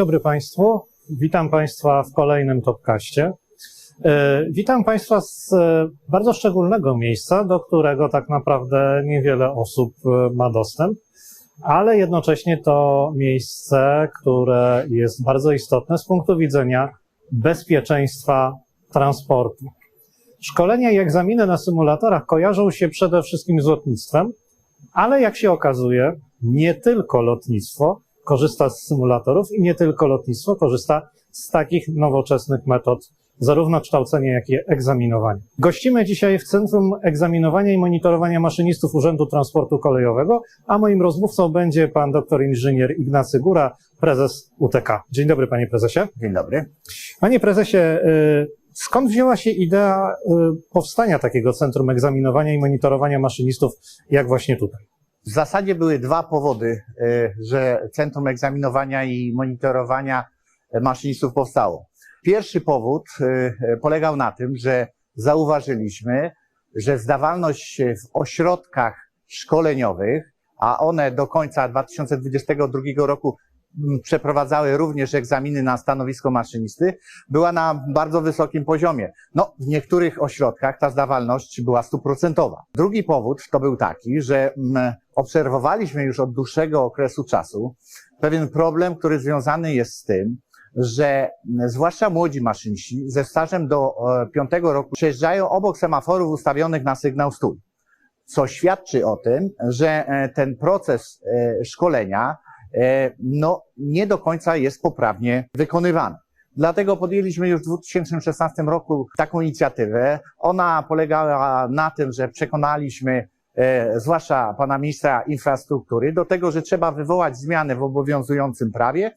Dobry Państwu. Witam Państwa w kolejnym Topkaście. E, Witam Państwa z e, bardzo szczególnego miejsca, do którego tak naprawdę niewiele osób e, ma dostęp, ale jednocześnie to miejsce, które jest bardzo istotne z punktu widzenia bezpieczeństwa transportu. Szkolenia i egzaminy na symulatorach kojarzą się przede wszystkim z lotnictwem, ale jak się okazuje, nie tylko lotnictwo korzysta z symulatorów i nie tylko lotnictwo korzysta z takich nowoczesnych metod, zarówno kształcenia, jak i egzaminowania. Gościmy dzisiaj w Centrum Egzaminowania i Monitorowania Maszynistów Urzędu Transportu Kolejowego, a moim rozmówcą będzie pan doktor inżynier Ignacy Góra, prezes UTK. Dzień dobry, panie prezesie. Dzień dobry. Panie prezesie, y, skąd wzięła się idea y, powstania takiego Centrum Egzaminowania i Monitorowania Maszynistów, jak właśnie tutaj? W zasadzie były dwa powody, e, że Centrum Egzaminowania i Monitorowania Maszynistów powstało. Pierwszy powód e, polegał na tym, że zauważyliśmy, że zdawalność w ośrodkach szkoleniowych, a one do końca 2022 roku przeprowadzały również egzaminy na stanowisko maszynisty, była na bardzo wysokim poziomie. No, w niektórych ośrodkach ta zdawalność była stuprocentowa. Drugi powód to był taki, że obserwowaliśmy już od dłuższego okresu czasu pewien problem, który związany jest z tym, że zwłaszcza młodzi maszyniści ze stażem do piątego roku przejeżdżają obok semaforów ustawionych na sygnał stój. Co świadczy o tym, że e, ten proces e, szkolenia no, nie do końca jest poprawnie wykonywany. Dlatego podjęliśmy już w 2016 roku taką inicjatywę. Ona polegała na tym, że przekonaliśmy e, zwłaszcza pana ministra infrastruktury do tego, że trzeba wywołać zmiany w obowiązującym prawie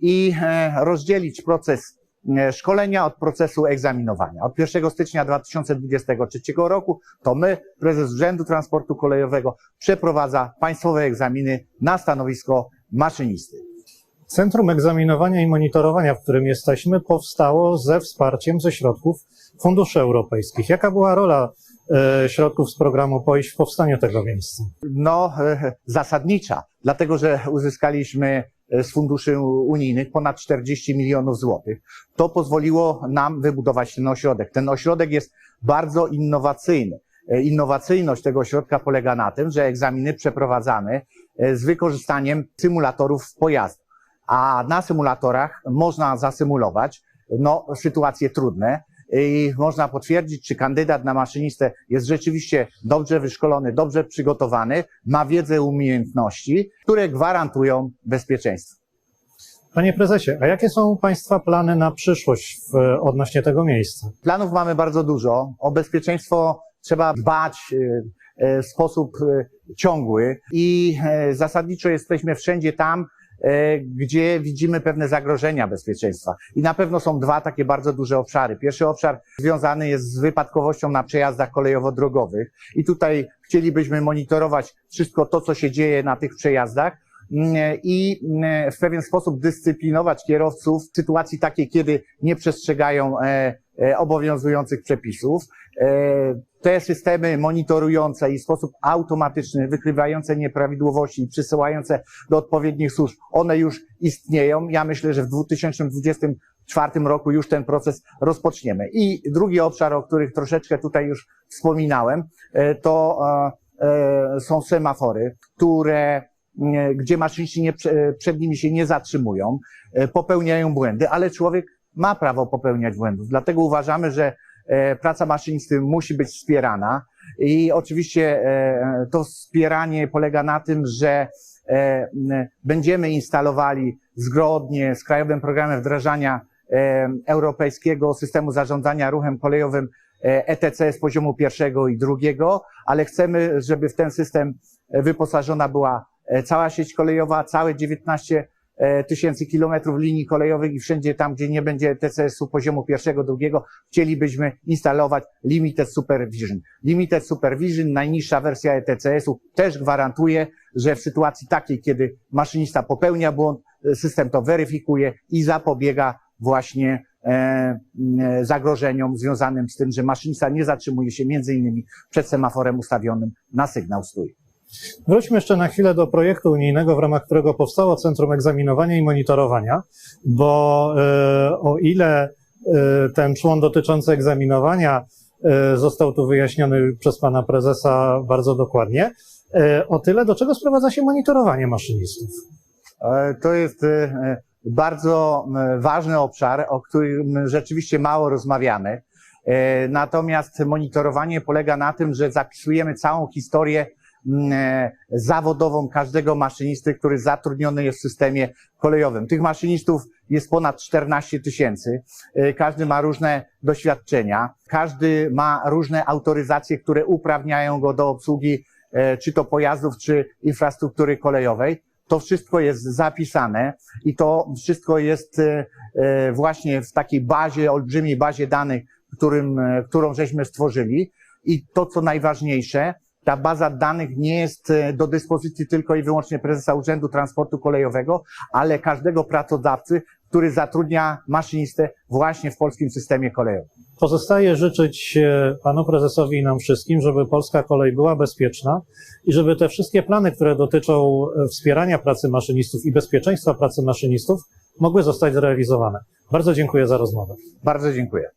i e, rozdzielić proces e, szkolenia od procesu egzaminowania. Od 1 stycznia 2023 roku to my, prezes Urzędu Transportu Kolejowego, przeprowadza państwowe egzaminy na stanowisko maszynisty. Centrum Egzaminowania i Monitorowania, w którym jesteśmy, powstało ze wsparciem ze środków funduszy europejskich. Jaka była rola e, środków z programu POIŚ w powstaniu tego miejsca? No, e, zasadnicza, dlatego że uzyskaliśmy e, z funduszy unijnych ponad 40 milionów złotych. To pozwoliło nam wybudować ten ośrodek. Ten ośrodek jest bardzo innowacyjny. Innowacyjność tego ośrodka polega na tym, że egzaminy przeprowadzamy e, z wykorzystaniem symulatorów pojazdu. A na symulatorach można zasymulować no, sytuacje trudne i można potwierdzić, czy kandydat na maszynistę jest rzeczywiście dobrze wyszkolony, dobrze przygotowany, ma wiedzę, umiejętności, które gwarantują bezpieczeństwo. Panie prezesie, a jakie są Państwa plany na przyszłość w, odnośnie tego miejsca? Planów mamy bardzo dużo. O bezpieczeństwo trzeba dbać e, e, w sposób e, ciągły i e, zasadniczo jesteśmy wszędzie tam, e, gdzie widzimy pewne zagrożenia bezpieczeństwa. I na pewno są dwa takie bardzo duże obszary. Pierwszy obszar związany jest z wypadkowością na przejazdach kolejowo-drogowych i tutaj chcielibyśmy monitorować wszystko to, co się dzieje na tych przejazdach mm, i mm, w pewien sposób dyscyplinować kierowców w sytuacji takiej, kiedy nie przestrzegają e, obowiązujących przepisów. Te systemy monitorujące i w sposób automatyczny wykrywające nieprawidłowości i przysyłające do odpowiednich służb, one już istnieją. Ja myślę, że w 2024 roku już ten proces rozpoczniemy. I drugi obszar, o których troszeczkę tutaj już wspominałem, e, to e, e, są semafory, które gdzie maszyniści nie, prze- przed nimi się nie zatrzymują, popełniają błędy, ale człowiek ma prawo popełniać błędów. Dlatego uważamy, że praca maszynisty musi być wspierana i oczywiście e, to wspieranie polega na tym, że e, będziemy instalowali zgodnie z Krajowym Programem Wdrażania e, Europejskiego Systemu Zarządzania Ruchem Kolejowym e, ETC z poziomu pierwszego i drugiego, ale chcemy, żeby w ten system e, wyposażona była e, cała sieć kolejowa, całe 19 e, tysięcy kilometrów linii kolejowych i wszędzie tam, gdzie nie będzie TCS-u poziomu pierwszego, drugiego, chcielibyśmy instalować Limited Supervision. Limited Supervision, najniższa wersja ETCS-u, też gwarantuje, że w sytuacji takiej, kiedy maszynista popełnia błąd, e, system to weryfikuje i zapobiega właśnie e, e, zagrożeniom związanym z tym, że maszynista nie zatrzymuje się między innymi przed semaforem ustawionym na sygnał stój. Wróćmy jeszcze na chwilę do projektu unijnego, w ramach którego powstało Centrum Egzaminowania i Monitorowania, bo e, o ile e, ten człon dotyczący egzaminowania e, został tu wyjaśniony przez pana prezesa bardzo dokładnie, o tyle do czego sprowadza się monitorowanie maszynistów? To jest bardzo ważny obszar, o którym rzeczywiście mało rozmawiamy. Natomiast monitorowanie polega na tym, że zapisujemy całą historię zawodową każdego maszynisty, który zatrudniony jest w systemie kolejowym. Tych maszynistów jest ponad 14 tysięcy. E, Każdy ma różne doświadczenia, każdy ma różne autoryzacje, które uprawniają go do obsługi e, czy to pojazdów, czy infrastruktury kolejowej. To wszystko jest zapisane i to wszystko jest e, e, właśnie w takiej bazie, olbrzymiej bazie danych, którym, e, którą żeśmy stworzyli. I to, co najważniejsze, ta baza danych nie jest e, do dyspozycji tylko i wyłącznie prezesa Urzędu Transportu Kolejowego, ale każdego pracodawcy, który zatrudnia maszynistę właśnie w polskim systemie kolejowym. Pozostaje życzyć e, panu prezesowi i nam wszystkim, żeby polska kolej była bezpieczna i żeby te wszystkie plany, które dotyczą e, wspierania pracy maszynistów i bezpieczeństwa pracy maszynistów, mogły zostać zrealizowane. Bardzo dziękuję za rozmowę. Bardzo dziękuję.